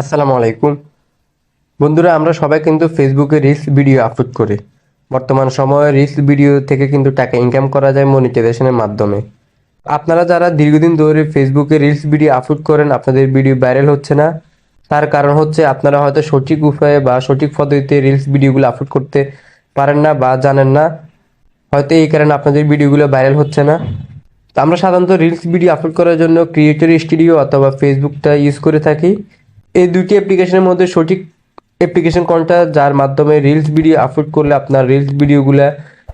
আসসালামু আলাইকুম। বন্ধুরা, আমরা সবাই কিন্তু ফেসবুকে রিলস ভিডিও আপলোড করি। বর্তমান সময়ে রিলস ভিডিও থেকে কিন্তু টাকা ইনকাম করা যায় মনিটাইজেশনের মাধ্যমে। আপনারা যারা দীর্ঘদিন ধরে ফেসবুকে রিলস ভিডিও আপলোড করেন, আপনাদের ভিডিও ভাইরাল হচ্ছে না। তার কারণ হচ্ছে আপনারা হয়তো সঠিক উপায়ে বা সঠিক পদ্ধতিতে রিলস ভিডিওগুলো আপলোড করতে পারেন না বা জানেন না। হয়তো এই কারণে আপনাদের ভিডিওগুলো ভাইরাল হচ্ছে না। আমরা সাধারণত রিলস ভিডিও আপলোড করার জন্য ক্রিয়েটর স্টুডিও অথবা ফেসবুকটা ইউজ করে থাকি। এই দুটি অ্যাপ্লিকেশনের মধ্যে সঠিক অ্যাপ্লিকেশন কোনটা? যার মাধ্যমে রিলস ভিডিও আপলোড করলে আপনার রিলস ভিডিওগুলো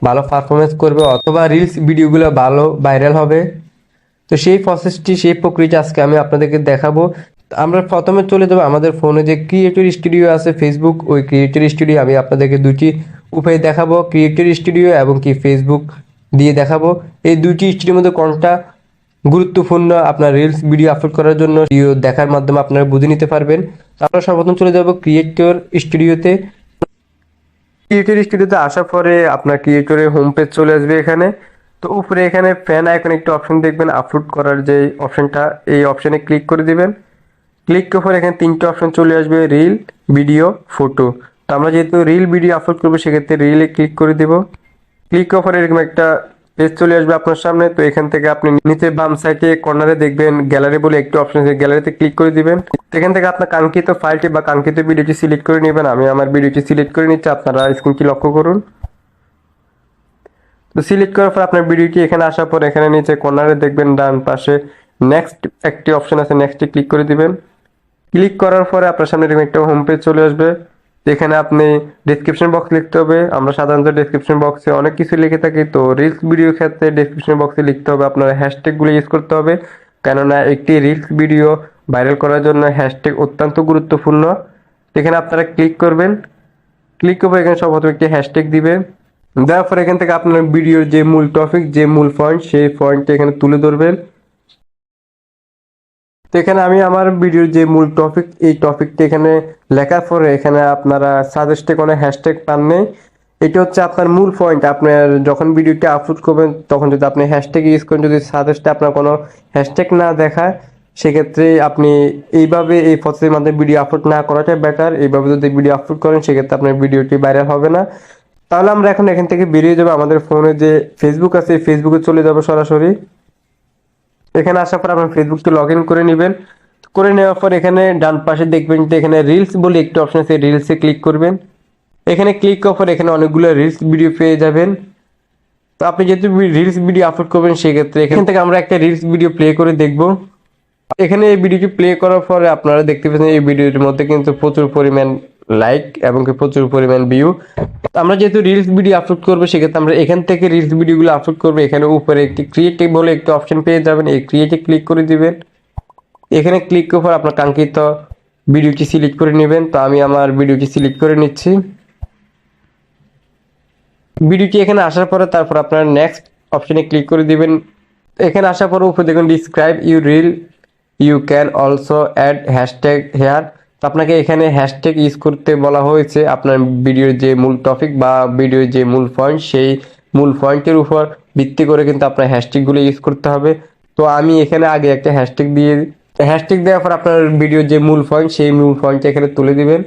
ভালো পারফরমেন্স করবে অথবা রিলস ভিডিওগুলো ভালো ভাইরাল হবে। তো সেই প্রসেসটি সেই প্রক্রিয়াটা আজকে আমি আপনাদেরকে দেখাবো। আমরা প্রথমে চলে যাব আমাদের ফোনে যে ক্রিয়েটর স্টুডিও আছে ফেসবুক ওই ক্রিয়েটর স্টুডিও আমি আপনাদেরকে দুটি উপায় দেখাবো। ক্রিয়েটর স্টুডিও এবং কি ফেসবুক দিয়ে দেখাবো। এই দুটি স্টুডিওর মধ্যে কোনটা গুরুত্বপূর্ণ আপনার রিলস ভিডিও আপলোড করার জন্য ভিডিও দেখার মাধ্যমে আপনারা বুঝে নিতে পারবেন। আমরা সর্বপ্রথম চলে যাব ক্রিয়েটর স্টুডিওতে ক্রিয়েটর স্টুডিওতে আসার পরে আপনার ক্রিয়েটরের হোম পেজ চলে আসবে এখানে। তো উপরে এখানে ফ্যান আইকন একটা অপশন দেখবেন আপলোড করার যে অপশনটা এই অপশনে ক্লিক করে দিবেন। ক্লিক করার পর এখানে তিনটে অপশন চলে আসবে রিল ভিডিও ফটো তো আমরা যেহেতু রিল ভিডিও আপলোড করব, সেক্ষেত্রে রিলে ক্লিক করে দিব। ক্লিক করার এরকম একটা পেজ চলে আসবে আপনার সামনে। তো এখান থেকে আপনি নিচে বাম সাইডে কর্নারে দেখবেন গ্যালারি বলে একটি অপশন আছে। গ্যালারিতে ক্লিক করে দিবেন। এখান থেকে আপনার কাঙ্ক্ষিত ফাইলটি বা কাঙ্ক্ষিত ভিডিওটি সিলেক্ট করে নেবেন। আমি আমার ভিডিওটি সিলেক্ট করে নিচ্ছি। আপনারা স্ক্রিনটি লক্ষ্য করুন? তো সিলেক্ট করার পর আপনার ভিডিওটি এখানে আসার পর এখানে নিচে কর্নারে দেখবেন ডান পাশে নেক্সট একটি অপশন আছে। নেক্সটে ক্লিক করে দিবেন। ক্লিক করার পরে আপনার সামনে একটা হোম পেজ চলে আসবে। যেখানে আপনি ডিসক্রিপশন বক্স লিখতে হবে। আমরা সাধারণত ডিসক্রিপশন বক্সে অনেক কিছু লিখে থাকি, তো রিলস ভিডিও ক্ষেত্রে ডিসক্রিপশন বক্সে লিখতে হবে আপনার হ্যাশট্যাগুলো ইউজ করতে হবে। কেননা একটি রিলস ভিডিও ভাইরাল করার জন্য হ্যাশট্যাগ অত্যন্ত গুরুত্বপূর্ণ। এখানে আপনারা ক্লিক করবেন। ক্লিক করব এখানে সর্বপ্রথম একটি হ্যাশট্যাগ দিবেন দেওয়ার পর এখান থেকে আপনার ভিডিওর যে মূল টপিক যে মূল পয়েন্ট সেই পয়েন্টটা এখানে তুলে ধরবেন। তো এখানে আমি আমার ভিডিওর যে মূল টপিক এই টপিকটা এখানে লেখার পরে এখানে আপনারা সাজেস্টে কোনো হ্যাশট্যাগ পান নেই। এটা হচ্ছে আপনার মূল পয়েন্ট আপনার যখন ভিডিওটা আপলোড করবেন, তখন যদি আপনি হ্যাশট্যাগ ইউজ করেন, যদি সাজেস্টে আপনার কোনো হ্যাশট্যাগ না দেখায়, সেক্ষেত্রে আপনি এইভাবে এই প্রসেসের মাধ্যমে ভিডিও আপলোড না করাটাই বেটার এইভাবে যদি ভিডিও আপলোড করেন, সেক্ষেত্রে আপনার ভিডিওটি ভাইরাল হবে না। তাহলে আমরা এখন এখান থেকে বেরিয়ে যাব। আমাদের ফোনে যে ফেসবুক আছে ফেসবুকে চলে যাব সরাসরি। এখানে আসার পর আপনার ফেসবুকটি লগ ইন করে নেবেন। করে নেওয়ার পর এখানে ডান পাশে দেখবেন যে এখানে রিলস বলে একটি অপশন আছে রিলসে ক্লিক করবেন। এখানে ক্লিক করার পর এখানে অনেকগুলো রিলস ভিডিও পেয়ে যাবেন। তো আপনি যেহেতু রিলস ভিডিও আপলোড করবেন, সেক্ষেত্রে এখান থেকে আমরা একটা রিলস ভিডিও প্লে করে দেখব। এখানে এই ভিডিওটি প্লে করার পরে আপনারা দেখতে পাচ্ছেন এই ভিডিওটির মধ্যে কিন্তু প্রচুর পরিমাণ লাইক এবং প্রচুর পরিমাণ ভিউ আমরা যেহেতু রিলস ভিডিও আপলোড করব, সেক্ষেত্রে আমরা এখান থেকে রিলস ভিডিওগুলো আপলোড করব। এখানে উপরে একটি ক্রিয়েটিভ বলে একটি অপশন পেয়ে যাবেন। এই ক্রিয়েটিভ ক্লিক করে দিবেন। এখানে ক্লিক করার পর আপনার কাঙ্ক্ষিত ভিডিওটি সিলেক্ট করে নেবেন। তো আমি আমার ভিডিওটি সিলেক্ট করে নিচ্ছি। ভিডিওটি এখানে আসার পরে তারপর আপনার নেক্সট অপশনে ক্লিক করে দিবেন। এখানে আসার পরে উপরে দেখুন describe you reel you can also add hashtag here তো আপনাকে এখানে হ্যাশট্যাগ ইউজ করতে বলা হয়েছে আপনার ভিডিওর যে মূল টপিক বা ভিডিওর যে মূল পয়েন্ট সেই মূল পয়েন্টের উপর ভিত্তি করে কিন্তু আপনার হ্যাশট্যাগুলো ইউজ করতে হবে। তো আমি এখানে আগে একটা হ্যাশট্যাগ দিয়ে হ্যাশট্যাগ দেওয়ার পর আপনার ভিডিওর যে মূল পয়েন্ট সেই মূল পয়েন্টটা এখানে তুলে দিবেন।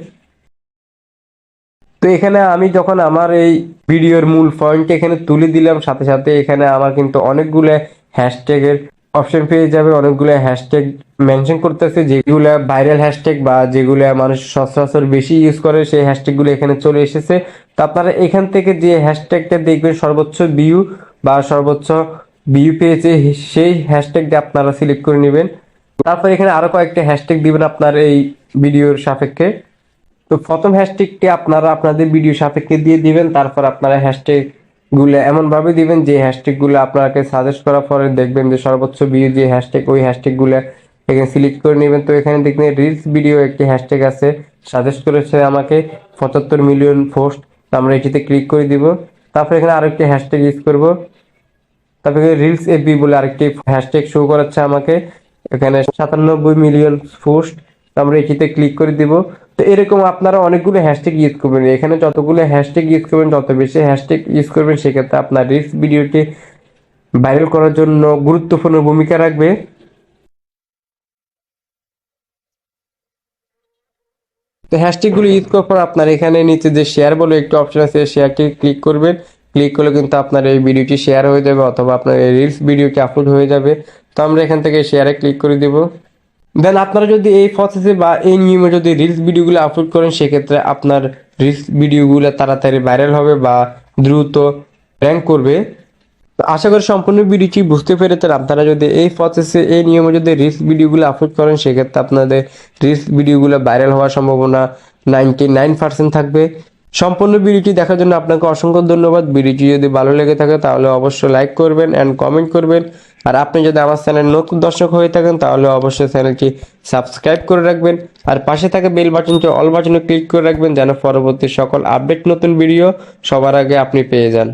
তো এখানে আমি যখন আমার এই ভিডিওর মূল পয়েন্ট এখানে তুলে দিলাম, সাথে সাথে এখানে আমার কিন্তু অনেকগুলো হ্যাশট্যাগের অপশন পেয়ে যাবে। অনেকগুলো হ্যাশট্যাগ মেনশন করতেছে, যেগুলো ভাইরাল হ্যাশট্যাগ বা যেগুলো মানুষ সচরাচর বেশি ইউজ করে, সেই হ্যাশট্যাগুলো এখানে চলে এসেছে। তো আপনারা এখান থেকে যে হ্যাশট্যাগটা দেখবেন, সর্বোচ্চ ভিউ বা সর্বোচ্চ ভিউ পেয়েছে, সেই হ্যাশট্যাগটা আপনারা সিলেক্ট করে নেবেন। তারপর এখানে আরও কয়েকটা হ্যাশট্যাগ দিবেন আপনার এই ভিডিওর সাপেক্ষে। তো প্রথম হ্যাশট্যাগটি আপনারা আপনাদের ভিডিও সাপেক্ষে দিয়ে দিবেন, তারপর আপনারা হ্যাশট্যাগ গুলো এমন ভাবে দিবেন যে হ্যাশট্যাগগুলো আপনাকে সাজেস্ট করার পরে দেখবেন যে সর্বোচ্চ ভিউ যে হ্যাশট্যাগ ওই হ্যাশট্যাগগুলো এখানে সিলেক্ট করে নেবেন। তো এখানে দেখবেন রিলস ভিডিও একটি হ্যাশট্যাগ আছে। সাজেস্ট করেছে আমাকে পঁচাত্তর মিলিয়ন পোস্ট আমরা এটিতে ক্লিক করে দিব। তারপর এখানে আরেকটি হ্যাশট্যাগ ইউজ করব। তারপরে রিলস এফবি বলে আরেকটি হ্যাশট্যাগ শো করাচ্ছে আমাকে। এখানে সাতানব্বই মিলিয়ন পোস্ট আমরা এটিতে ক্লিক করে দিব। তো এরকম আপনারা অনেকগুলো হ্যাশট্যাগ ইউজ করবেন। এখানে যতগুলো হ্যাশট্যাগ ইউজ করবেন তত বেশি হ্যাশট্যাগ ইউজ করবেন, সেক্ষেত্রে আপনার রিলস ভিডিওটি ভাইরাল করার জন্য গুরুত্বপূর্ণ ভূমিকা রাখবে। তো হ্যাশট্যাগুলো ইউজ করার পর আপনার এখানে নিচে যে শেয়ার বলে একটি অপশন আছে শেয়ারটি ক্লিক করবেন। ক্লিক করলে কিন্তু আপনার এই ভিডিওটি শেয়ার হয়ে যাবে অথবা আপনার এই রিলস ভিডিওটি আপলোড হয়ে যাবে। তো আমরা এখান থেকে শেয়ারে ক্লিক করে দেব। দেন আপনারা যদি এই প্রসেসে বা এই নিয়মে যদি রিলস ভিডিওগুলো আপলোড করেন, সেক্ষেত্রে আপনার রিলস ভিডিওগুলো তাড়াতাড়ি ভাইরাল হবে বা দ্রুত র্যাঙ্ক করবে। আশা করি সম্পূর্ণ ভিডিওটি বুঝতে পেরেছেন। আপনারা যদি এই প্রসেসে এই নিয়মে যদি রিলস ভিডিওগুলো আপলোড করেন, সেক্ষেত্রে আপনাদের রিলস ভিডিওগুলো ভাইরাল হওয়ার সম্ভাবনা নাইনটি নাইন পার্সেন্ট থাকবে। সম্পূর্ণ ভিডিওটি দেখার জন্য আপনাকে অসংখ্য ধন্যবাদ। ভিডিওটি যদি ভালো লেগে থাকে, তাহলে অবশ্যই লাইক করবেন অ্যান্ড কমেন্ট করবেন। আর আপনি যদি আমার চ্যানেল নতুন দর্শক হয়ে থাকেন, তাহলে অবশ্যই চ্যানেলটি সাবস্ক্রাইব করে রাখবেন। আর পাশে থাকা বেল বাটনটি অল বাটনে ক্লিক করে রাখবেন, যেন পরবর্তী সকল আপডেট নতুন ভিডিও সবার আগে আপনি পেয়ে যান।